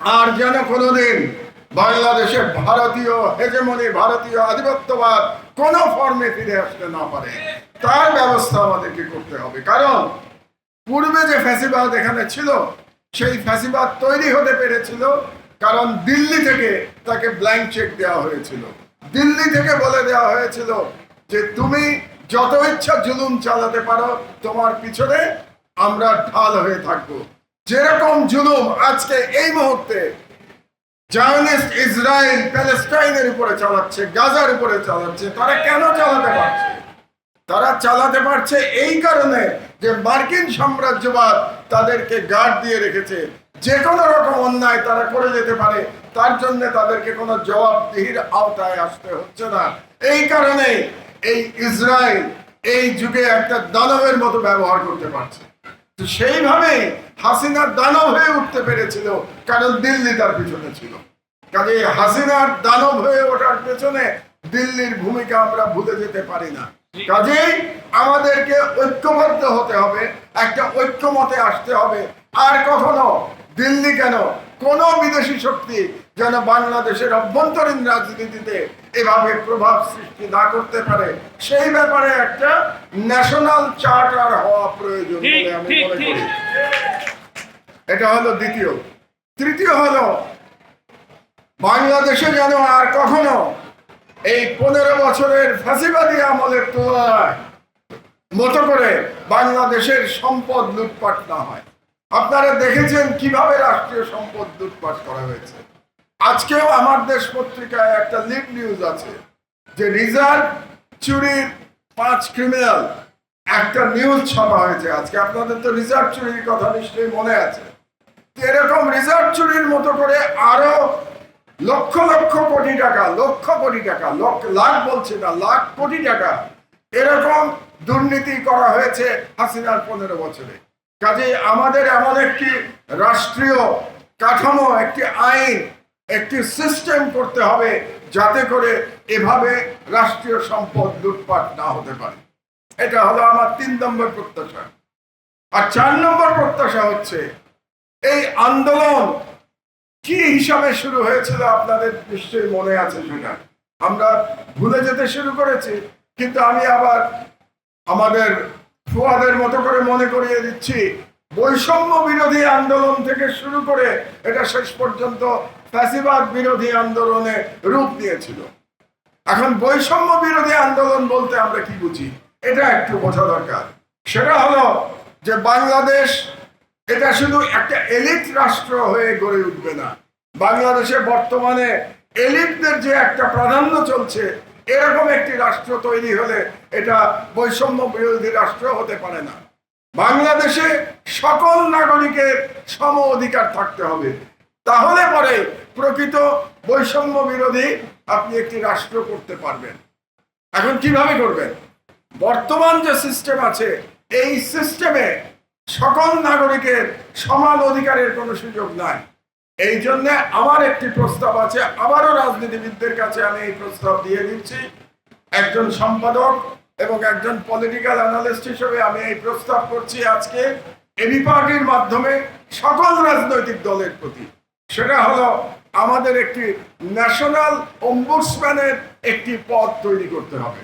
আর যেন কোনোদিন বাংলাদেশে ভারতীয় হেজেমনি ভারতীয় আধিপত্যবাদ কোন ফর্মে ফিরে আসতে না পারে। তার ব্যবস্থা আমাদেরকে করতে হবে। কারণ পূর্বে যে ফ্যাসিবাদ এখানে ছিল, সেই ফ্যাসিবাদ তৈরি হতে পেরেছিল কারণ দিল্লি থেকে তাকে ব্ল্যাঙ্ক চেক দেওয়া হয়েছিল। দিল্লি থেকে বলে দেওয়া হয়েছিল যে, তুমি যত ইচ্ছা জুলুম চালাতে পারো, তোমার পিছনে আমরা ঢাল হয়ে থাকব। যেরকম জুলুম আজকে এই মুহূর্তে জায়নিস্ট ইসরায়েল প্যালেস্টাইনের উপরে চালাচ্ছে, গাজার উপরে চালাচ্ছে, তারা কেন চালাতে পারছে? তারা চালাতে পারছে এই কারণে যে মার্কিন সাম্রাজ্যবাদ তাদেরকে গার্ড দিয়ে রেখেছে। যে কোনো রকম অন্যায় তারা করে যেতে পারে, তার জন্য তাদেরকে কোনো জবাবদিহির আওতায় আসতে হচ্ছে না। এই কারণে এই ইসরায়েল এই যুগে একটা দানবের মতো ব্যবহার করতে পারছে। সেইভাবে হাসিনা দানব হয়ে উঠতে পেরেছিল, কারণ দিল্লি তার পিছনে ছিল। কাজে হাসিনার দানব হয়ে ওঠার পেছনে দিল্লির ভূমিকা আমরা ভুলে যেতে পারি না। কাজেই আমাদেরকে ঐক্যবদ্ধ হতে হবে, একটা ঐক্যমতে আসতে হবে। আর কখনো দিল্লি কেন কোন বিদেশি শক্তি যেন বাংলাদেশের অভ্যন্তরীণ রাজনীতিতে এভাবে প্রভাব সৃষ্টি না করতে পারে। সেই ব্যাপারে একটা ন্যাশনাল চার্টার হওয়া প্রয়োজন বলে আমি মনে এটা হলো দ্বিতীয়। তৃতীয় হলো বাংলাদেশে যেন আর কখনো এই পনেরো বছরের ফাঁসিবাদী আমলের তুলনায় মতো করে বাংলাদেশের সম্পদ লুটপাট না হয়। আপনারা দেখেছেন কীভাবে রাষ্ট্রীয় সম্পদ লুটপাট করা হয়েছে? আজকেও আমার দেশ পত্রিকায় একটা লিড নিউজ আছে যে রিজার্ভ চুরির পাঁচ ক্রিমিনাল একটা নিউজ ছাপা হয়েছে আজকে। আপনাদের তো রিজার্ভ চুরির কথা নিশ্চয়ই মনে আছে। এরকম রিজার্ভ চুরির মতো করে আরও লক্ষ লক্ষ কোটি টাকা, লক্ষ কোটি টাকা, লক্ষ লাখ বলছে না, লাখ কোটি টাকা এরকম দুর্নীতি করা হয়েছে হাসিনার পনেরো বছরে। কাজে আমাদের এমন একটি রাষ্ট্রীয় কাঠামো, একটি আইন একটি সিস্টেম করতে হবে যাতে করে এভাবে রাষ্ট্রীয় সম্পদ লুটপাট না হতে পারে। এটা হলো আমার তিন নম্বর প্রত্যাশা। আর চার নম্বর প্রত্যাশা হচ্ছে, এই আন্দোলন কি হিসাবে শুরু হয়েছিল আপনাদের নিশ্চয়ই মনে আছে সেটা। আমরা ভুলে যেতে শুরু করেছি, কিন্তু আমি আবার আমাদের ফুয়াদের মতো করে মনে করিয়ে দিচ্ছি, বৈষম্য বিরোধী আন্দোলন থেকে শুরু করে এটা শেষ পর্যন্ত ফ্যাসিবাদ বিরোধী আন্দোলনে রূপ নিয়েছিল। এখন বৈষম্য বিরোধী আন্দোলন বলতে আমরা কি বুঝি? এটা একটু বোঝা দরকার। সেটা হলো যে বাংলাদেশ এটা শুধু একটা এলিট রাষ্ট্র হয়ে গড়ে উঠবে না। বাংলাদেশে বর্তমানে এলিটদের যে একটা প্রাধান্য চলছে, এরকম একটি রাষ্ট্র তৈরি হলে এটা বৈষম্য বিরোধী রাষ্ট্র হতে পারে না। বাংলাদেশে সকল নাগরিকের সম অধিকার থাকতে হবে। তাহলে পরে প্রকৃত বৈষম্য বিরোধী আপনি একটি রাষ্ট্র করতে পারবেন। এখন কীভাবে করবেন? বর্তমান যে সিস্টেম আছে, এই সিস্টেমে সকল নাগরিকের সমান অধিকারের কোনো সুযোগ নাই। এই জন্যে আমার একটি প্রস্তাব আছে, আবারও রাজনীতিবিদদের কাছে আমি এই প্রস্তাব দিয়ে দিচ্ছি। একজন সম্পাদক এবং একজন পলিটিক্যাল অ্যানালিস্ট হিসেবে আমি এই প্রস্তাব করছি আজকে। এবি পার্টির মাধ্যমে সকল রাজনৈতিক দলের প্রতি। সেটা হলো আমাদের একটি ন্যাশনাল অম্বুডসম্যানের একটি পদ তৈরি করতে হবে।